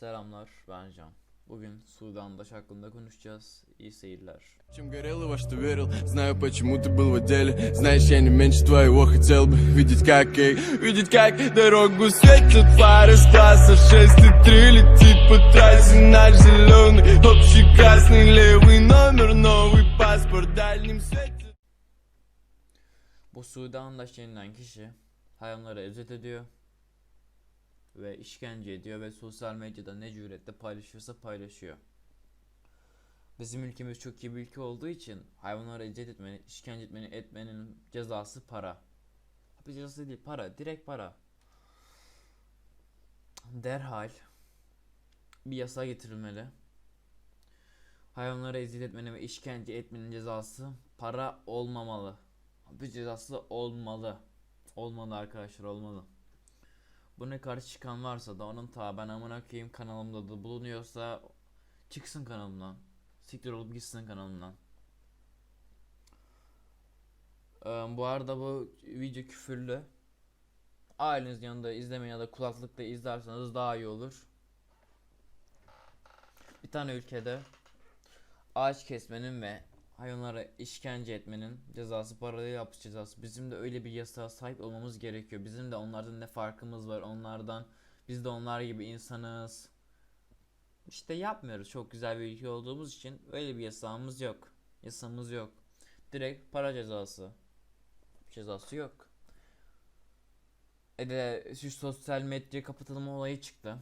Selamlar, ben Can. Bugün Sudan'daş hakkında konuşacağız. İyi seyirler. Чем горел и во что верил Знаю, почему ты был в отделе Знаешь, я не меньше твоего хотел бы Видеть, как эй, видеть, как дорогу светит фары с класса 6 и 3 Летит по трассе наш зеленый Общий красный левый номер Новый паспорт в дальнем свете Bu Sudan'daş denilen kişi hayvanlara eziyet ediyor ve işkence ediyor ve sosyal medyada ne cüretle paylaşıyorsa paylaşıyor. Bizim ülkemiz çok iyi bir ülke olduğu için hayvanlara eziyet etmenin, işkence etmenin, etmenin cezası para. Hapis cezası değil, para, direkt para. Derhal bir yasa getirilmeli. Hayvanlara eziyet etmenin ve işkence etmenin cezası para olmamalı. Hapis cezası olmalı. Olmalı arkadaşlar olmalı. Buna karşı çıkan varsa da onun ta ben amına koyayım kanalımda da bulunuyorsa çıksın kanalımdan. Siktir olup gitsin kanalımdan. Ee, bu arada bu video küfürlü. Ailenizin yanında izlemeyin ya da kulaklıkla izlerseniz daha iyi olur. Bir tane ülkede ağaç kesmenin ve hayvanlara işkence etmenin cezası paralı hapis cezası. Bizim de öyle bir yasağa sahip olmamız gerekiyor. Bizim de onlardan ne farkımız var onlardan. Biz de onlar gibi insanız. İşte yapmıyoruz. Çok güzel bir ülke olduğumuz için öyle bir yasağımız yok. Yasamız yok. Direkt para cezası. Cezası yok. E de şu sosyal medya kapatılma olayı çıktı.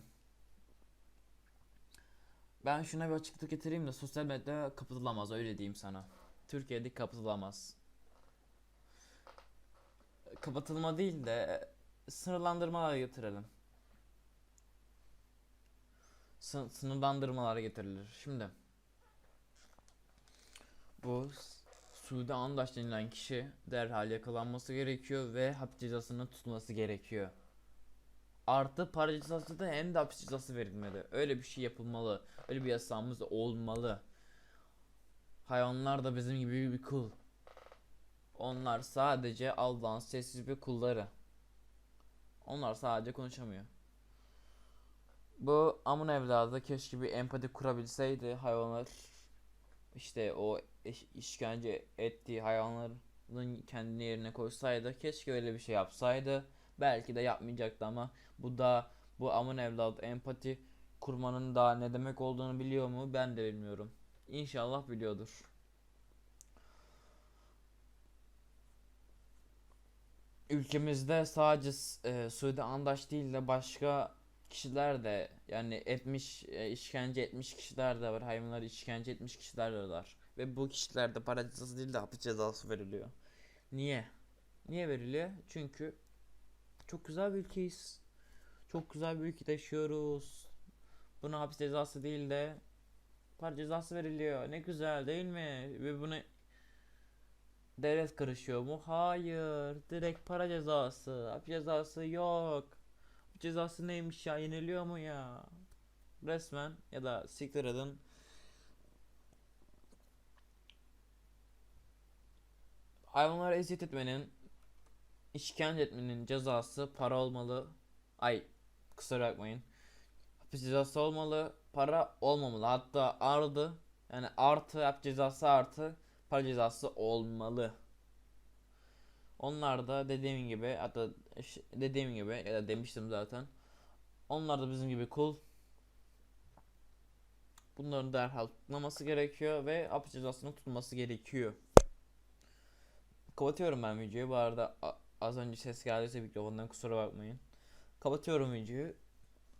Ben şuna bir açıklık getireyim de sosyal medya kapatılamaz öyle diyeyim sana. Türkiye'de kapatılamaz. Kapatılma değil de sınırlandırmalar getirelim. Sı- sınırlandırmalar getirilir. Şimdi bu Suudi Andaş denilen kişi derhal yakalanması gerekiyor ve hapis cezasının tutulması gerekiyor. Artı para cezası da hem de hapis cezası verilmeli. Öyle bir şey yapılmalı. Öyle bir yasağımız olmalı. Hayvanlar da bizim gibi bir kul. Onlar sadece Allah'ın sessiz bir kulları. Onlar sadece konuşamıyor. Bu amın evladı keşke bir empati kurabilseydi hayvanlar işte o iş- işkence ettiği hayvanların kendini yerine koysaydı keşke öyle bir şey yapsaydı belki de yapmayacaktı ama bu da bu amın evladı empati kurmanın daha ne demek olduğunu biliyor mu? Ben de bilmiyorum. İnşallah biliyordur. Ülkemizde sadece e, Suudi Andaş değil de başka kişiler de yani etmiş e, işkence etmiş kişiler de var. Hayvanları işkence etmiş kişiler de var. Ve bu kişilerde para cezası değil de hapis cezası veriliyor. Niye? Niye veriliyor? Çünkü çok güzel bir ülkeyiz. Çok güzel bir ülkede yaşıyoruz. Buna hapis cezası değil de para cezası veriliyor. Ne güzel değil mi? Ve buna devlet karışıyor mu? Hayır. Direkt para cezası. Hapis cezası yok. Bu cezası neymiş ya? Yeniliyor mu ya? Resmen ya da siktir edin. Hayvanlara eziyet etmenin, işkence etmenin cezası para olmalı. Ay kusura bakmayın. Hapis cezası olmalı, para olmamalı. Hatta ardı yani artı hapis cezası artı para cezası olmalı. Onlar da dediğim gibi hatta dediğim gibi ya da demiştim zaten. Onlar da bizim gibi kul. Bunların derhal tutulması gerekiyor ve hapis cezasının tutulması gerekiyor. Kapatıyorum ben videoyu. Bu arada az önce ses geldiyse mikrofondan kusura bakmayın. Kapatıyorum videoyu.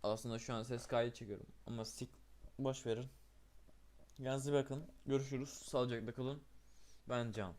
Aslında şu an ses kaydı çekiyorum. Ama sik boş verin. Kendinize bakın. Görüşürüz. Sağlıcakla kalın. Ben Can.